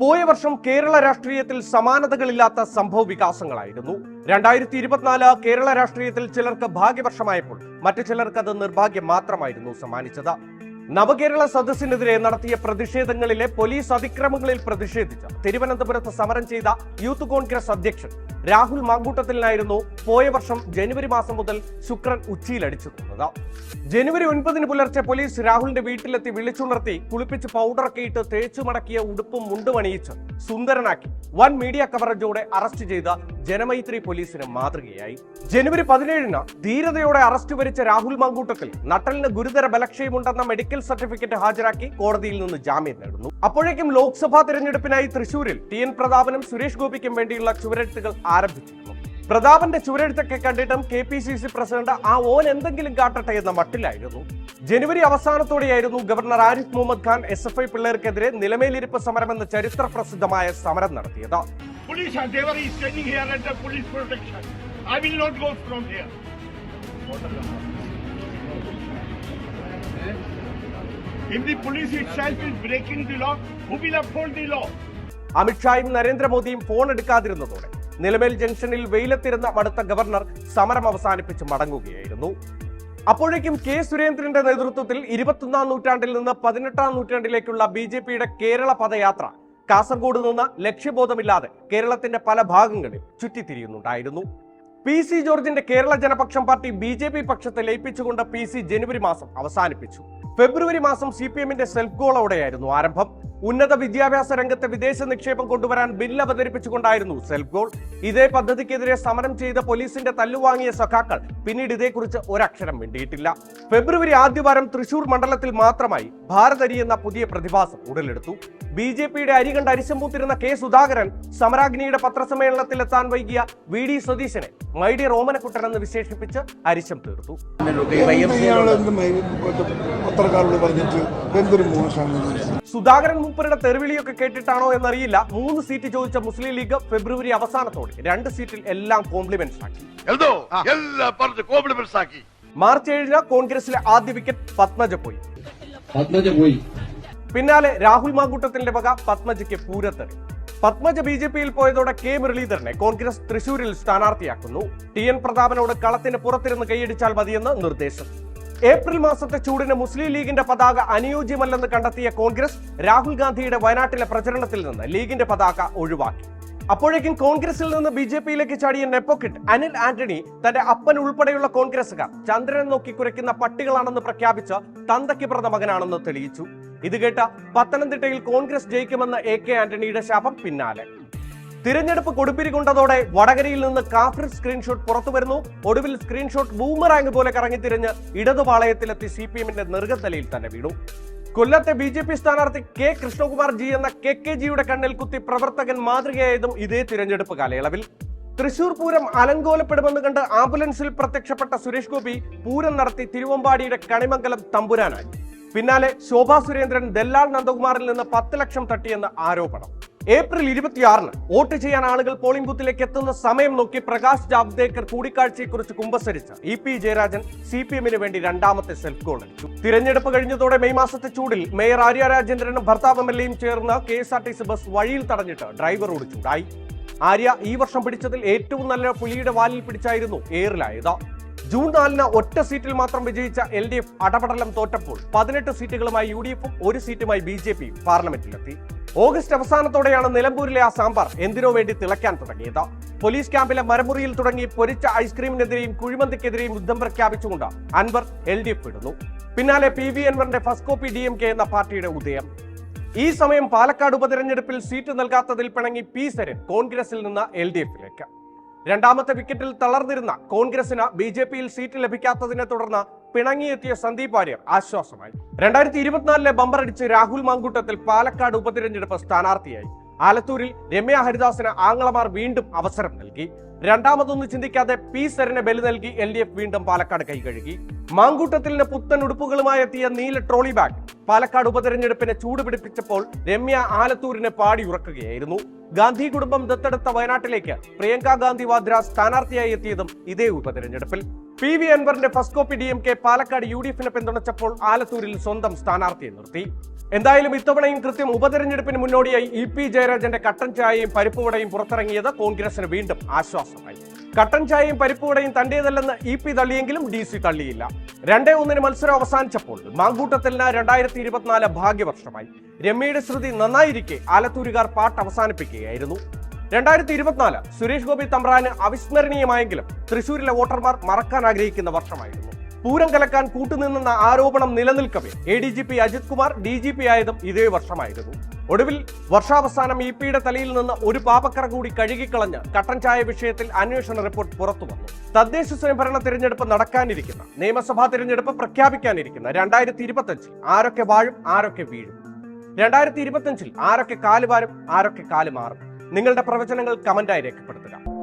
പോയ വർഷം കേരള രാഷ്ട്രീയത്തിൽ സമാനതകളില്ലാത്ത സംഭവ വികാസങ്ങളായിരുന്നു. രണ്ടായിരത്തി ഇരുപത്തിനാല് കേരള രാഷ്ട്രീയത്തിൽ ചിലർക്ക് ഭാഗ്യവർഷമായപ്പോൾ മറ്റു ചിലർക്ക് അത് നിർഭാഗ്യം മാത്രമായിരുന്നു സമ്മാനിച്ചത്. നവകേരള സദസ്സിനെതിരെ നടത്തിയ പ്രതിഷേധങ്ങളിലെ പോലീസ് അതിക്രമങ്ങളിൽ പ്രതിഷേധിച്ച് തിരുവനന്തപുരത്ത് സമരം ചെയ്ത യൂത്ത് കോൺഗ്രസ് അധ്യക്ഷൻ രാഹുൽ മാങ്കൂട്ടത്തിലായിരുന്നു പോയ വർഷം ജനുവരി മാസം മുതൽ ശുക്രൻ ഉച്ചയിലടിച്ചു കൊന്നത് ജനുവരി ഒൻപതിന് പുലർച്ചെ പോലീസ് രാഹുലിന്റെ വീട്ടിലെത്തി വിളിച്ചുണർത്തി കുളിപ്പിച്ച് പൗഡറൊക്കെ ഇട്ട് തേച്ചു മടക്കിയ ഉടുപ്പും മുണ്ടുമണിയിച്ച് സുന്ദരനാക്കി. വൻ മീഡിയ കവറേജോടെ അറസ്റ്റ് ചെയ്ത ജനമൈത്രി പോലീസിന് മാതൃകയായി. ജനുവരി പതിനേഴിന് ധീരതയോടെ അറസ്റ്റ് വരിച്ച രാഹുൽ മാങ്കൂട്ടത്തിൽ നട്ടലിന് ഗുരുതര ബലക്ഷയമുണ്ടെന്ന മെഡിക്കൽ സർട്ടിഫിക്കറ്റ് ഹാജരാക്കി കോടതിയിൽ നിന്ന് ജാമ്യം നേടുന്നു. അപ്പോഴേക്കും ലോക്സഭാ തിരഞ്ഞെടുപ്പിനായി തൃശൂരിൽ ടി എൻ പ്രതാപനും സുരേഷ് ഗോപിക്കും വേണ്ടിയുള്ള ചുവരെഴുത്തുകൾ ആരംഭിച്ചിരുന്നു. പ്രതാപന്റെ ചുവരെഴുത്തൊക്കെ കണ്ടിട്ടും K P C C president ആ ഓൻ എന്തെങ്കിലും കാട്ടട്ടെ എന്ന മട്ടിലായിരുന്നു. ജനുവരി അവസാനത്തോടെയായിരുന്നു governor Arif Mohammad Khan S F I പിള്ളേർക്കെതിരെ നിലമേലിരിപ്പ് സമരം എന്ന ചരിത്ര പ്രസിദ്ധമായ സമരം നടത്തിയത്. Police are there is standing here under police protection. I will not go from here. If the police itself is breaking the law, who will uphold the law? അമിത്ഷായും നരേന്ദ്രമോദിയും phone എടുക്കാതിരുന്നതോടെ Nilamel ജംഗ്ഷനിൽ വെയിലത്തിരുന്ന മടുത്ത ഗവർണർ സമരം അവസാനിപ്പിച്ച് മടങ്ങുകയായിരുന്നു അപ്പോഴേക്കും കെ സുരേന്ദ്രന്റെ നേതൃത്വത്തിൽ ഇരുപത്തൊന്നാം നൂറ്റാണ്ടിൽ നിന്ന് പതിനെട്ടാം നൂറ്റാണ്ടിലേക്കുള്ള ബി കേരള പദയാത്ര കാസർഗോഡ് നിന്ന് ലക്ഷ്യബോധമില്ലാതെ കേരളത്തിന്റെ പല ഭാഗങ്ങളിൽ ചുറ്റിത്തിരിയുന്നുണ്ടായിരുന്നു. പി സി ജോർജിന്റെ Kerala Janapaksham party B J P പക്ഷത്തെ ലയിപ്പിച്ചുകൊണ്ട് പി സി ജനുവരി മാസം അവസാനിപ്പിച്ചു. ഫെബ്രുവരി മാസം സി പി എമ്മിന്റെ സെൽഫ് ഗോളോടെയായിരുന്നു ആരംഭം. ഉന്നത വിദ്യാഭ്യാസ രംഗത്തെ വിദേശ നിക്ഷേപം കൊണ്ടുവരാൻ ബില്ല് അവതരിപ്പിച്ചുകൊണ്ടായിരുന്നു സെൽഫ് ഗോൾ ഇതേ പദ്ധതിക്കെതിരെ സമരം ചെയ്ത പോലീസിന്റെ തല്ലുവാങ്ങിയ സഖാക്കൾ പിന്നീട് ഇതേക്കുറിച്ച് ഒരക്ഷരം മിണ്ടിയിട്ടില്ല. ഫെബ്രുവരി ആദ്യവാരം തൃശൂർ മണ്ഡലത്തിൽ മാത്രമായി ഭാരതരി എന്ന പുതിയ പ്രതിഭാസം ഉടലെടുത്തു. ബി ജെ പിയുടെ അരി കണ്ട് അരിശമ്പൂത്തിരുന്ന കെ സുധാകരൻ സമരാഗ്നിയുടെ പത്രസമ്മേളനത്തിൽ എത്താൻ വൈകിയ വി ഡി സതീശനെ മൈഡി റോമനക്കുട്ടൻ എന്ന് വിശേഷിപ്പിച്ച് അരിശം തീർത്തു. സുധാകരൻ മൂപ്പരുടെ തെറിവിളിയൊക്കെ കേട്ടിട്ടാണോ എന്നറിയില്ല. മൂന്ന് സീറ്റ് ചോദിച്ച മുസ്ലിം ലീഗ് ഫെബ്രുവരി അവസാനത്തോടെ രണ്ട് സീറ്റിൽ എല്ലാം കോംപ്ലിമെന്റ്സ് ആക്കി. എൽദോ എല്ലാം പറഞ്ഞ് കോംപ്ലിമെന്റ്സ് ആക്കി. മാർച്ച് ഏഴിന് കോൺഗ്രസിലെ ആദ്യ വിക്കറ്റ് പത്മജ പോയി. പത്മജ പോയി. പിന്നാലെ രാഹുൽ മാങ്കൂട്ടത്തിന്റെ വക പത്മജയ്ക്ക് പൂരത്തെറി. പത്മജ ബി ജെ പിയിൽ പോയതോടെ കെ മുരളീധരനെ കോൺഗ്രസ് തൃശൂരിൽ സ്ഥാനാർത്ഥിയാക്കുന്നു. ടി എൻ പ്രതാപനോട് കളത്തിന് പുറത്തിരുന്ന് കൈയടിച്ചാൽ മതിയെന്ന് നിർദ്ദേശം. ഏപ്രിൽ മാസത്തെ ചൂടിന് മുസ്ലിം ലീഗിന്റെ പതാക അനുയോജ്യമല്ലെന്ന് കണ്ടെത്തിയ കോൺഗ്രസ് രാഹുൽ ഗാന്ധിയുടെ വയനാട്ടിലെ പ്രചരണത്തിൽ നിന്ന് ലീഗിന്റെ പതാക ഒഴിവാക്കി. അപ്പോഴേക്കും കോൺഗ്രസിൽ നിന്ന് ബി ജെ പിയിലേക്ക് ചാടിയ നെപ്പോക്കിട്ട് അനിൽ ആന്റണി തന്റെ അപ്പൻ ഉൾപ്പെടെയുള്ള കോൺഗ്രസുകാർ ചന്ദ്രനെ നോക്കി കുരയ്ക്കുന്ന പട്ടികളാണെന്ന് പ്രഖ്യാപിച്ച് തന്തയ്ക്ക് പിറന്ന മകനാണെന്ന് തെളിയിച്ചു. ഇത് കേട്ട പത്തനംതിട്ടയിൽ കോൺഗ്രസ് ജയിക്കുമെന്ന എ കെ ആന്റണിയുടെ ശാപം പിന്നാലെ. തിരഞ്ഞെടുപ്പ് കൊടുപ്പിരി കൊണ്ടതോടെ വടകരയിൽ നിന്ന് കാഫിർ സ്ക്രീൻഷോട്ട് പുറത്തു വരുന്നു. ഒടുവിൽ സ്ക്രീൻഷോട്ട് ബൂമറാങ് പോലെ കറങ്ങിത്തിരിഞ്ഞ് ഇടതുപാളയത്തിലെത്തി സി പി എമ്മിന്റെ നെറുകത്തലയിൽ തന്നെ വീണു. കൊല്ലത്തെ ബി ജെ പി സ്ഥാനാർത്ഥി കെ കൃഷ്ണകുമാർ ജി എന്ന കെ കെ ജിയുടെ കണ്ണിൽ കുത്തി പ്രവർത്തകൻ മാതൃകയായതും ഇതേ തിരഞ്ഞെടുപ്പ് കാലയളവിൽ. തൃശൂർ പൂരം അലങ്കോലപ്പെടുമെന്ന് കണ്ട് ആംബുലൻസിൽ പ്രത്യക്ഷപ്പെട്ട സുരേഷ് ഗോപി പൂരം നടത്തി തിരുവമ്പാടിയുടെ കണിമംഗലം തമ്പുരാനായി. പിന്നാലെ ശോഭാ സുരേന്ദ്രൻ ദല്ലാൽ നന്ദകുമാറിൽ നിന്ന് പത്ത് ലക്ഷം തട്ടിയെന്ന് ആരോപണം. ഏപ്രിൽ ഇരുപത്തിയാറിന് വോട്ട് ചെയ്യാൻ ആളുകൾ പോളിംഗ് ബൂത്തിലേക്ക് എത്തുന്ന സമയം നോക്കി പ്രകാശ് ജാവ്ദേക്കർ കൂടിക്കാഴ്ചയെക്കുറിച്ച് കുമ്പസരിച്ച് E P Jayarajan C P എമ്മിന് വേണ്ടി രണ്ടാമത്തെ സെൽഫ് ഗോൾ അടിച്ചു. തിരഞ്ഞെടുപ്പ് കഴിഞ്ഞതോടെ മെയ് മാസത്തെ ചൂടിൽ മേയർ ആര്യ രാജേന്ദ്രനും ഭർത്താവ് എം എൽ എയും ചേർന്ന് K S R T C bus വഴിയിൽ തടഞ്ഞിട്ട് ഡ്രൈവറോട് ചൂടായി ആര്യ ഈ വർഷം പിടിച്ചതിൽ ഏറ്റവും നല്ല പുലിയുടെ വാലിൽ പിടിച്ചായിരുന്നു ഏറിലായത്. ജൂൺ നാലിന് ഒറ്റ സീറ്റിൽ മാത്രം വിജയിച്ച എൽ ഡി എഫ് അടപടലം തോറ്റപ്പോൾ പതിനെട്ട് സീറ്റുകളുമായി യു ഡി എഫും ഒരു സീറ്റുമായി ബി ജെ പിയും പാർലമെന്റിലെത്തി. ഓഗസ്റ്റ് അവസാനത്തോടെയാണ് നിലമ്പൂരിലെ ആ സാമ്പാർ എന്തിനോ വേണ്ടി തിളയ്ക്കാൻ തുടങ്ങിയത്? പോലീസ് ക്യാമ്പിലെ മരമുറിയിൽ തുടങ്ങി പൊരിച്ച ഐസ്ക്രീമിനെതിരെയും കുഴിമന്തിക്കെതിരെയും യുദ്ധം പ്രഖ്യാപിച്ചുകൊണ്ട് അൻവർ എൽ ഡി എഫ് വിടുന്നു പിന്നാലെ പി വി അൻവറിന്റെ first copy D M K എന്ന പാർട്ടിയുടെ ഉദയം. ഈ സമയം പാലക്കാട് ഉപതെരഞ്ഞെടുപ്പിൽ സീറ്റ് നൽകാത്തതിൽ പിണങ്ങി പി സരൻ കോൺഗ്രസിൽ നിന്ന് എൽ ഡി എഫിലേക്ക്. രണ്ടാമത്തെ വിക്കറ്റിൽ തളർന്നിരുന്ന കോൺഗ്രസിന് ബി ജെ പിയിൽ സീറ്റ് ലഭിക്കാത്തതിനെ തുടർന്ന് പിണങ്ങിയെത്തിയ സന്ദീപ് വാര്യർ ആശ്വാസമായി. രണ്ടായിരത്തി ഇരുപത്തിനാലിലെ ബമ്പറടിച്ച് രാഹുൽ മാങ്കൂട്ടത്തിൽ പാലക്കാട് ഉപതിരഞ്ഞെടുപ്പ് സ്ഥാനാർത്ഥിയായി. ആലത്തൂരിൽ രമ്യ ഹരിദാസിന് ആങ്ങളമാർ വീണ്ടും അവസരം നൽകി. രണ്ടാമതൊന്നും ചിന്തിക്കാതെ പി സരന് ബലി നൽകി എൽ ഡി എഫ് വീണ്ടും പാലക്കാട് കൈകഴുകി. മാങ്കൂട്ടത്തിലിന് പുത്തൻ ഉടുപ്പുകളുമായി എത്തിയ നീല ട്രോളി ബാഗ് പാലക്കാട് ഉപതെരഞ്ഞെടുപ്പിനെ ചൂടുപിടിപ്പിച്ചപ്പോൾ രമ്യ ആലത്തൂരിനെ പാടി ഉറക്കുകയായിരുന്നു. ഗാന്ധി കുടുംബം ദത്തെടുത്ത വയനാട്ടിലേക്ക് പ്രിയങ്ക ഗാന്ധി വാദ്ര സ്ഥാനാർത്ഥിയായി എത്തിയതും ഇതേ ഉപതെരഞ്ഞെടുപ്പിൽ. പി വി അൻവറിന്റെ first copy D M K Palakkad U D എഫിനെ പിന്തുണച്ചപ്പോൾ ആലത്തൂരിൽ സ്വന്തം സ്ഥാനാർത്ഥിയെ നിർത്തി. എന്തായാലും ഇത്തവണയും കൃത്യം ഉപതെരഞ്ഞെടുപ്പിന് മുന്നോടിയായി ഇ പി ജയരാജന്റെ കട്ടൻ ചായയും പരിപ്പുവടയും പുറത്തിറങ്ങിയത് കോൺഗ്രസിന് വീണ്ടും ആശ്വാസമായി. കട്ടൻ ചായയും പരിപ്പുവടയും തന്റേതല്ലെന്ന് ഇ പി തള്ളിയെങ്കിലും ഡി സി തള്ളിയില്ല. രണ്ടേ ഒന്നിന് മത്സരം അവസാനിച്ചപ്പോൾ മാങ്കൂട്ടത്തിന് രണ്ടായിരത്തി ഇരുപത്തിനാല് ഭാഗ്യവർഷമായി. രമ്യയുടെ ശ്രുതി നന്നായിരിക്കെ ആലത്തൂരുകാർ പാട്ട് അവസാനിപ്പിക്കുകയായിരുന്നു. രണ്ടായിരത്തി ഇരുപത്തിനാല് സുരേഷ് ഗോപി തമ്പ്രാന് അവിസ്മരണീയമായെങ്കിലും തൃശൂരിലെ വോട്ടർമാർ മറക്കാൻ ആഗ്രഹിക്കുന്ന വർഷമായിരുന്നു. പൂരം കലക്കാൻ കൂട്ടുനിന്നെന്ന ആരോപണം നിലനിൽക്കവേ A D G P Ajith Kumar D G P ആയതും ഇതേ വർഷമായിരുന്നു. ഒടുവിൽ വർഷാവസാനം ഇ പിയുടെ തലയിൽ നിന്ന് ഒരു പാപക്കറ കൂടി കഴുകിക്കളഞ്ഞ് കട്ടൻ ചായ വിഷയത്തിൽ അന്വേഷണ റിപ്പോർട്ട് പുറത്തു വന്നു. തദ്ദേശ സ്വയംഭരണ തിരഞ്ഞെടുപ്പ് നടക്കാനിരിക്കുന്ന നിയമസഭാ തിരഞ്ഞെടുപ്പ് പ്രഖ്യാപിക്കാനിരിക്കുന്ന രണ്ടായിരത്തി ഇരുപത്തഞ്ചിൽ ആരൊക്കെ വാഴും ആരൊക്കെ വീഴും? രണ്ടായിരത്തി ഇരുപത്തഞ്ചിൽ ആരൊക്കെ കാലുവാരും ആരൊക്കെ കാലുമാറും നിങ്ങളുടെ പ്രവചനങ്ങൾ കമന്റായി രേഖപ്പെടുത്തുക.